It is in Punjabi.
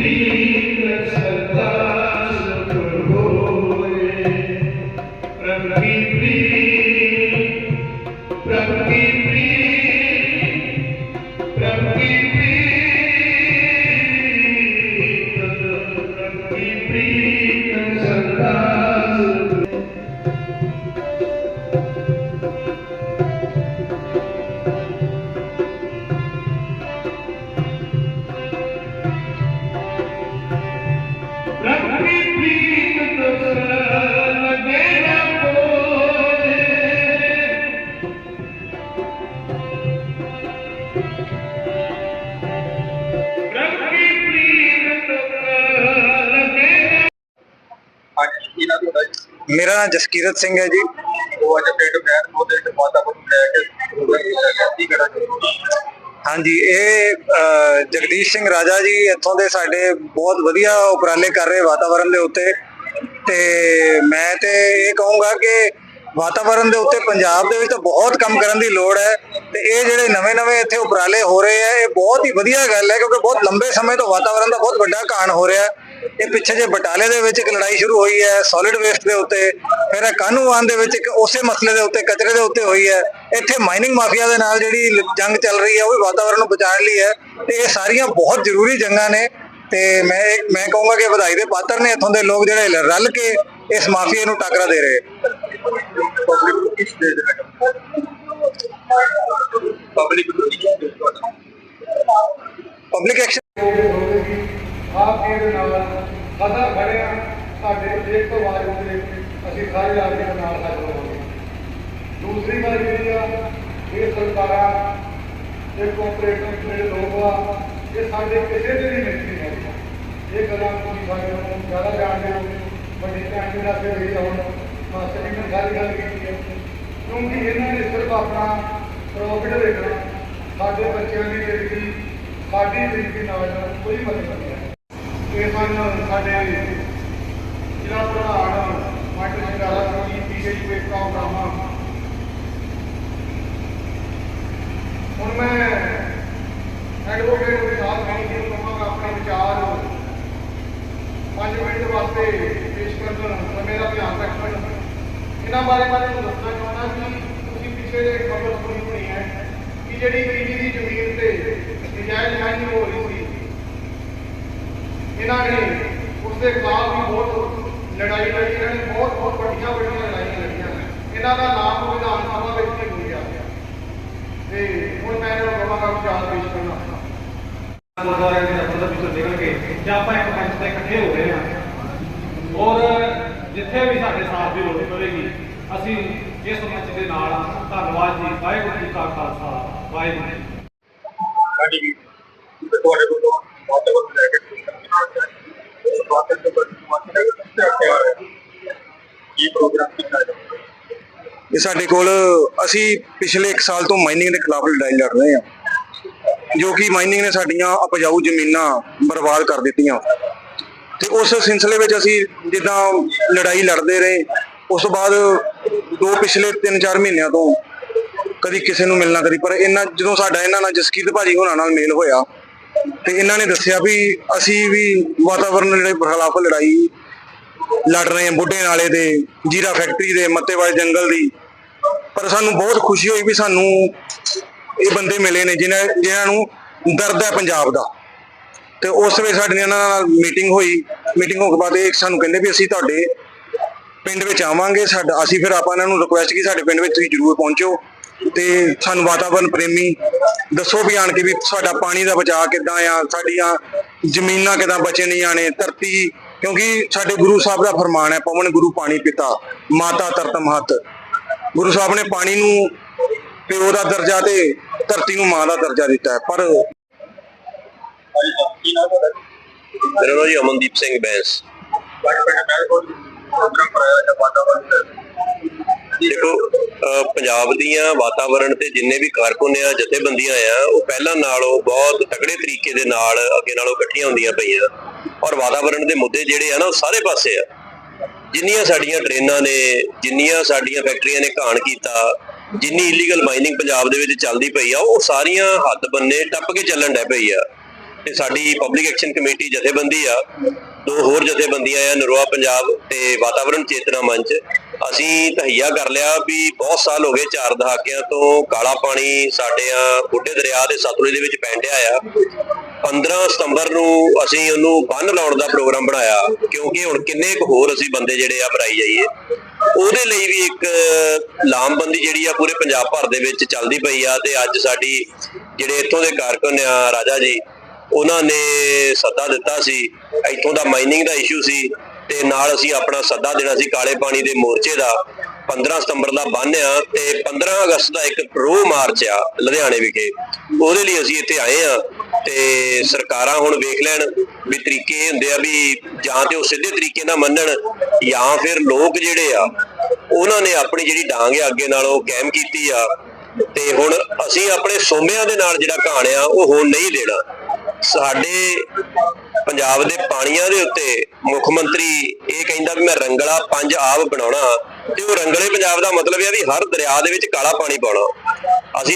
ਹਾਂਜੀ ਮੇਰਾ ਨਾਮ ਜਸਕੀਰਤ ਸਿੰਘ ਹੈ ਜੀ ਉਹ ਅੱਜ ਪਿੰਡ ਬੈਰ ਉਹਦੇ ਤੇ ਵਾਤਾਵਰਨ ਲੈ ਕੇ ਹਾਂਜੀ ਇਹ ਅਹ, ਜਗਦੀਸ਼ ਸਿੰਘ ਰਾਜਾ ਜੀ ਇੱਥੋਂ ਦੇ ਸਾਡੇ ਬਹੁਤ ਵਧੀਆ ਉਪਰਾਲੇ ਕਰ ਰਹੇ ਵਾਤਾਵਰਣ ਦੇ ਉੱਤੇ। ਤੇ ਮੈਂ ਤੇ ਇਹ ਕਹੂੰਗਾ ਕਿ ਵਾਤਾਵਰਣ ਦੇ ਉੱਤੇ ਪੰਜਾਬ ਦੇ ਵਿੱਚ ਤਾਂ ਬਹੁਤ ਕੰਮ ਕਰਨ ਦੀ ਲੋੜ ਹੈ ਤੇ ਇਹ ਜਿਹੜੇ ਨਵੇਂ-ਨਵੇਂ ਇੱਥੇ ਉਪਰਾਲੇ ਹੋ ਰਹੇ ਆ ਇਹ ਬਹੁਤ ਹੀ ਵਧੀਆ ਗੱਲ ਹੈ ਕਿਉਂਕਿ ਬਹੁਤ ਲੰਬੇ ਸਮੇਂ ਤੋਂ ਵਾਤਾਵਰਣ ਦਾ ਬਹੁਤ ਵੱਡਾ ਘਾਣ ਹੋ ਰਿਹਾ। ਹੈ ਇਹ ਪਿੱਛੇ ਜੇ ਬਟਾਲੇ ਦੇ ਵਿੱਚ ਇੱਕ ਲੜਾਈ ਸ਼ੁਰੂ ਹੋਈ ਹੈ ਸੋਲਿਡ ਵੇਸਟ ਦੇ ਉੱਤੇ ਫਿਰ ਇਹ ਕਾਨੂੰਵਾਨ ਦੇ ਵਿੱਚ ਇੱਕ ਉਸੇ ਮਸਲੇ ਦੇ ਉੱਤੇ ਕਚਰੇ ਦੇ ਉੱਤੇ ਹੋਈ ਹੈ। ਇੱਥੇ ਮਾਈਨਿੰਗ ਮਾਫੀਆ ਦੇ ਨਾਲ ਜਿਹੜੀ ਜੰਗ ਚੱਲ ਰਹੀ ਹੈ ਉਹ ਵੀ ਵਾਤਾਵਰਣ ਨੂੰ ਬਚਾਉਣ ਲਈ ਹੈ ਤੇ ਇਹ ਸਾਰੀਆਂ ਬਹੁਤ ਜ਼ਰੂਰੀ ਜੰਗਾਂ ਨੇ ਤੇ ਮੈਂ ਮੈਂ ਕਹੂੰਗਾ ਕਿ ਵਧਾਈ ਦੇ ਪਾਤਰ ਨੇ ਇੱਥੋਂ ਦੇ ਲੋਕ ਜਿਹੜੇ ਰਲ ਕੇ ਇਸ ਮਾਫੀਆ ਨੂੰ ਟਾਕਰਾ ਦੇ ਰਹੇ। ਪਬਲਿਕ ਐਕਸ਼ਨ ਆਪ ਜੀ ਦੇ ਨਾਲ ਸਦਾ ਖੜਿਆ ਸਾਡੇ ਇੱਕ ਤੋਂ ਬਾਅਦ ਉੱਤੇ ਅਸੀਂ ਸਾਰੇ ਆਦਮੀ ਦੇ ਨਾਲ ਹਾਜ਼ਰ ਹੋਵਾਂਗੇ। ਦੂਸਰੀ ਗੱਲ ਜਿਹੜੀ ਆ, ਇਹ ਸਰਕਾਰਾਂ ਇਹ ਕੋਆਪਰੇਟਰ ਜਿਹੜੇ ਲੋਕ ਆ, ਇਹ ਸਾਡੇ ਕਿਸੇ ਦੇ ਵੀ ਮਿੱਤਰ ਨਹੀਂ ਹੈ ਇਹ ਗੱਲਾਂ ਤੁਸੀਂ ਸਾਡੇ ਨੂੰ ਜ਼ਿਆਦਾ ਜਾਣਦੇ ਹੋ। ਵੱਡੇ ਭੈਣ ਦੇ ਨਾਲ ਵੀ ਹੁਣ ਮਾਸਟਰ ਜੀ ਨੇ ਸਾਰੀ ਗੱਲ ਕੀਤੀ ਹੈ ਕਿਉਂਕਿ ਇਹਨਾਂ ਨੇ ਸਿਰਫ ਆਪਣਾ ਪ੍ਰੋਫਿਟ ਦੇਖਣਾ। ਸਾਡੇ ਬੱਚਿਆਂ ਦੀ ਜ਼ਿੰਦਗੀ, ਸਾਡੀ ਜ਼ਿੰਦਗੀ ਨਾਲ ਕੋਈ ਮਤਲਬ ਨਹੀਂ ਹੈ ਇਹ ਹਨ ਸਾਡੇ ਜ਼ਿਲ੍ਹਾ ਪ੍ਰਧਾਨ ਮਾਸਟਰ ਸ਼ਿਕਾਰਾ ਜੀ ਪੀਕੇ ਜੀ ਇੱਕ ਹੁਣ ਮੈਂ ਐਡਵੋਕੇਟ ਦੇ ਸਾਥ ਜੀ ਨੂੰ ਕਹਾਂਗਾ ਆਪਣੇ ਵਿਚਾਰ। 5 ਮਿੰਟ ਵਾਸਤੇ ਪੇਸ਼ ਕਰਨ ਸਮੇਂ ਦਾ ਧਿਆਨ ਰੱਖਣ। ਇਹਨਾਂ ਬਾਰੇ ਮੈਂ ਤੁਹਾਨੂੰ ਦੱਸਣਾ ਚਾਹੁੰਦਾ ਕਿ ਤੁਸੀਂ ਪਿੱਛੇ ਦੇ ਖਬਰ ਸੁਣੀ ਹੋਣੀ ਹੈ ਕਿ ਜਿਹੜੀ ਪੀਜੀ ਦੀ ਜ਼ਮੀਨ ਤੇ ਨਜਾਇਜ਼ ਮਾਈਨਿੰਗ ਹੋ ਰਹੀ ਸੀ। ਇਹਨਾਂ ਨੇ ਉਸ ਦੇ ਖਿਲਾਫ ਵੀ ਬਹੁਤ ਲੜਾਈ ਲੜੀ ਇਹਨਾਂ ਨੇ ਬਹੁਤ ਬਹੁਤ ਵੱਡੀਆਂ ਵੱਡੀਆਂ ਲੜਾਈਆਂ ਲੜੀਆਂ ਇਹਨਾਂ ਦਾ ਨਾਮ ਵਿਧਾਨ ਸਭਾ ਵਿੱਚ ਵੀ ਹੋ ਗਿਆ। ਤੇ ਹੁਣ ਮੈਂ ਇਹਨਾਂ ਨੂੰ ਕਹਾਂਗਾ ਵਿਚਾਰ ਪੇਸ਼ ਕਰਨਾ। ਗੁਰਦੁਆਰੇ ਦੇ ਦਫ਼ਤਰ ਵਿੱਚੋਂ ਨਿਕਲ ਕੇ ਜਾਂ ਆਪਾਂ ਇੱਕ ਮੰਚ ਤੇ ਇਕੱਠੇ ਹੋ ਰਹੇ ਹਾਂ। ਔਰ ਜਿੱਥੇ ਵੀ ਸਾਡੇ ਸਾਥ ਦੀ ਲੋੜ ਪਵੇਗੀ ਅਸੀਂ ਇਸ ਮੰਚ ਦੇ ਨਾਲ। ਧੰਨਵਾਦ ਜੀ। ਵਾਹਿਗੁਰੂ ਜੀ ਕਾ ਖਾਲਸਾ। ਵਾਹਿਗੁਰੂ ਜੀ ਤੁਹਾਡੇ ਕੋਲ ਇਹ ਸਾਡੇ ਕੋਲ ਅਸੀਂ ਪਿਛਲੇ 1 ਸਾਲ ਤੋਂ ਮਾਈਨਿੰਗ ਦੇ ਖਿਲਾਫ ਲੜਾਈ ਲੜ ਰਹੇ ਹਾਂ। ਜੋ ਕਿ ਮਾਈਨਿੰਗ ਨੇ ਸਾਡੀਆਂ ਉਪਜਾਊ ਜ਼ਮੀਨਾਂ ਬਰਬਾਦ ਕਰ ਦਿੱਤੀਆਂ। ਤੇ ਉਸ ਸਿਲਸਿਲੇ ਵਿੱਚ ਅਸੀਂ ਜਿੱਦਾਂ ਲੜਾਈ ਲੜਦੇ ਰਹੇ, ਉਸ ਤੋਂ ਬਾਅਦ ਦੋ ਪਿਛਲੇ 3-4 ਮਹੀਨਿਆਂ ਤੋਂ ਕਦੀ ਕਿਸੇ ਨੂੰ ਮਿਲਣਾ ਕਦੀ, ਪਰ ਇਹਨਾਂ ਜਦੋਂ ਸਾਡਾ ਇਹਨਾਂ ਨਾਲ ਜਸਕੀਰਤ ਭਾਜੀ ਹੋਣਾ ਨਾਲ ਮੇਲ ਹੋਇਆ ਤੇ ਇਹਨਾਂ ਨੇ ਦੱਸਿਆ ਵੀ ਅਸੀਂ ਵੀ ਵਾਤਾਵਰਣ ਦੇ ਖਿਲਾਫ ਲੜਾਈ ਲੜ ਰਹੇ ਹਾਂ ਬੁੱਢੇ ਨਾਲੇ ਦੇ, ਜੀਰਾ ਫੈਕਟਰੀ ਦੇ, ਮੱਤੇਵਾਲ ਜੰਗਲ ਦੀ। ਪਰ ਸਾਨੂੰ ਬਹੁਤ ਖੁਸ਼ੀ ਹੋਈ ਵੀ ਸਾਨੂੰ ਇਹ ਬੰਦੇ ਮਿਲੇ ਨੇ ਜਿਨ੍ਹਾਂ ਜਿਨ੍ਹਾਂ ਨੂੰ ਦਰਦ ਹੈ ਪੰਜਾਬ ਦਾ। ਤੇ ਉਸ ਵੇਲੇ ਸਾਡੇ ਇਹਨਾਂ ਨਾਲ ਮੀਟਿੰਗ ਹੋਈ। ਮੀਟਿੰਗ ਹੋਣ ਬਾਅਦ ਇਹ ਸਾਨੂੰ ਕਹਿੰਦੇ ਵੀ ਅਸੀਂ ਤੁਹਾਡੇ ਪਿੰਡ ਵਿੱਚ ਆਵਾਂਗੇ, ਸਾਡਾ ਅਸੀਂ ਫਿਰ ਆਪਾਂ ਇਹਨਾਂ ਨੂੰ ਰਿਕੁਐਸਟ ਕੀ ਸਾਡੇ ਪਿੰਡ ਵਿੱਚ ਤੁਸੀਂ ਜ਼ਰੂਰ ਪਹੁੰਚੋ। ਤੇ ਸਾਨੂੰ ਵਾਤਾਵਰਨ ਪ੍ਰੇਮੀ ਦੱਸੋ ਵੀ ਆਣ ਕੇ ਵੀ ਸਾਡਾ ਪਾਣੀ ਦਾ ਬਚਾਅ ਕਿੱਦਾਂ ਆ ਸਾਡੀਆਂ ਜ਼ਮੀਨਾਂ ਕਿੱਦਾਂ ਬਚਣੀਆਂ ਨੇ ਧਰਤੀ ਕਿਉਂਕਿ ਸਾਡੇ ਗੁਰੂ ਸਾਹਿਬ ਦਾ ਫਰਮਾਨ ਹੈ ਪਵਨ ਗੁਰੂ ਪਾਣੀ ਪਿਤਾ ਮਾਤਾ ਤਰਤ ਮਹਤ ਗੁਰੂ ਸਾਹਿਬ ਨੇ ਪਾਣੀ ਨੂੰ ਪਿਓ ਦਾ ਦਰਜਾ ਤੇ ਧਰਤੀ ਨੂੰ ਮਾਂ ਦਾ ਦਰਜਾ ਦਿੱਤਾ ਹੈ ਪਰ ਮੇਰਾ ਨਾਮ ਜੀ ਅਮਨਦੀਪ ਸਿੰਘ ਬੈਂਸ। ਪੰਜਾਬ ਦੀਆਂ ਵਾਤਾਵਰਣ ਤੇ ਜਿੰਨੇ ਵੀ ਕਾਰਕੁਨ ਆ, ਜਥੇਬੰਦੀਆਂ ਆ, ਉਹ ਪਹਿਲਾਂ ਨਾਲੋਂ ਬਹੁਤ ਤਕੜੇ ਤਰੀਕੇ ਦੇ ਨਾਲ ਅੱਗੇ ਨਾਲੋਂ ਇਕੱਠੀਆਂ ਹੁੰਦੀਆਂ ਪਈਆਂ। ਔਰ ਵਾਤਾਵਰਣ ਦੇ ਮੁੱਦੇ ਜਿਹੜੇ ਆ ਨਾ, ਉਹ ਸਾਰੇ ਪਾਸੇ ਆ। ਜਿੰਨੀਆਂ ਸਾਡੀਆਂ ਟ੍ਰੇਨਾਂ ਨੇ, ਜਿੰਨੀਆਂ ਸਾਡੀਆਂ ਫੈਕਟਰੀਆਂ ਨੇ ਘਾਣ ਕੀਤਾ, ਜਿੰਨੀ ਇਲੀਗਲ ਮਾਈਨਿੰਗ ਪੰਜਾਬ ਦੇ ਵਿੱਚ ਚੱਲਦੀ ਪਈ ਆ, ਉਹ ਸਾਰੀਆਂ ਹੱਦ ਬੰਨੇ ਟੱਪ ਕੇ ਚੱਲਣ ਡੈ ਪਈ ਆ। ਤੇ ਸਾਡੀ ਪਬਲਿਕ ਐਕਸ਼ਨ ਕਮੇਟੀ ਜਥੇਬੰਦੀ ਆ, ਦੋ ਹੋਰ ਜਥੇਬੰਦੀਆਂ ਆ, ਨਰੋਆ ਪੰਜਾਬ ਤੇ ਵਾਤਾਵਰਣ ਚੇਤਨਾ ਮੰਚ ਅਸੀਂ ਤਹਈਆ ਕਰ ਲਿਆ ਵੀ ਬਹੁਤ ਸਾਲ ਹੋ ਗਏ ਚਾਰ ਦਹਾਕਿਆਂ ਤੋਂ ਕਾਲਾ ਪਾਣੀ ਸਾਡੇ ਆ ਬੁੱਢੇ ਦਰਿਆ ਦੇ ਸਤਲੁਜ ਦੇ ਵਿੱਚ ਪੈਂਡਿਆ ਆ। 15 ਸਤੰਬਰ ਨੂੰ ਅਸੀਂ ਉਹਨੂੰ ਬੰਨ ਲਾਉਣ ਦਾ ਪ੍ਰੋਗਰਾਮ ਬਣਾਇਆ, ਕਿਉਂਕਿ ਹੁਣ ਕਿੰਨੇ ਕੁ ਹੋਰ ਅਸੀਂ ਬੰਦੇ ਜਿਹੜੇ ਆ ਭਰਾਈ ਜਾਈਏ। ਉਹਦੇ ਲਈ ਵੀ ਇੱਕ ਲਾਮਬੰਦੀ ਜਿਹੜੀ ਆ ਪੂਰੇ ਪੰਜਾਬ ਭਰ ਦੇ ਵਿੱਚ ਚੱਲਦੀ ਪਈ ਆ ਤੇ ਅੱਜ ਸਾਡੀ ਜਿਹੜੇ ਇੱਥੋਂ ਦੇ ਕਾਰਕੁਨ ਆ ਰਾਜਾ ਜੀ, ਉਹਨਾਂ ਨੇ ਸੱਦਾ ਦਿੱਤਾ ਸੀ। ਇੱਥੋਂ ਦਾ ਮਾਈਨਿੰਗ ਦਾ ਇਸ਼ੂ ਸੀ। ਤੇ ਨਾਲ ਅਸੀਂ ਆਪਣਾ ਸੱਦਾ ਦੇਣਾ ਸੀ ਕਾਲੇ ਪਾਣੀ ਦੇ ਮੋਰਚੇ ਦਾ। 15 ਸਤੰਬਰ ਦਾ ਬੰਨ ਆ ਤੇ 15 ਅਗਸਤ ਦਾ ਇੱਕ ਰੋਹ ਮਾਰਚ ਆ ਲੁਧਿਆਣੇ ਵਿਖੇ। ਉਹਦੇ ਲਈ ਅਸੀਂ ਇੱਥੇ ਆਏ ਆ ਤੇ ਸਰਕਾਰਾਂ ਹੁਣ ਵੇਖ ਲੈਣ ਵੀ ਤਰੀਕੇ ਇਹ ਹੁੰਦੇ ਆ ਵੀ ਜਾਂ ਤੇ ਉਹ ਸਿੱਧੇ ਤਰੀਕੇ ਨਾਲ ਮੰਨਣ ਜਾਂ ਫਿਰ ਲੋਕ ਜਿਹੜੇ ਆ, ਉਹਨਾਂ ਨੇ ਆਪਣੀ ਜਿਹੜੀ ਡਾਂਗ ਆ ਅੱਗੇ ਨਾਲ ਉਹ ਕਾਇਮ ਕੀਤੀ ਆ। ਤੇ ਹੁਣ ਅਸੀਂ ਆਪਣੇ ਸੋਮਿਆਂ ਦੇ ਨਾਲ ਜਿਹੜਾ ਕਹਾਣ ਆ, ਉਹ ਹੁਣ ਨਹੀਂ ਦੇਣਾ। ਸਾਡੇ ਪੰਜਾਬ ਦੇ ਪਾਣੀਆਂ ਦੇ ਉੱਤੇ ਮੁੱਖ ਮੰਤਰੀ ਇਹ ਕਹਿੰਦਾ ਵੀ ਮੈਂ ਰੰਗਲਾ ਪੰਜ ਆਬ ਬਣਾਉਣਾ ਤੇ ਉਹ ਰੰਗਲੇ ਪੰਜਾਬ ਦਾ ਮਤਲਬ ਇਹ ਆ ਵੀ ਹਰ ਦਰਿਆ ਦੇ ਵਿੱਚ ਕਾਲਾ ਪਾਣੀ ਪਾਉਣਾ। ਅਸੀਂ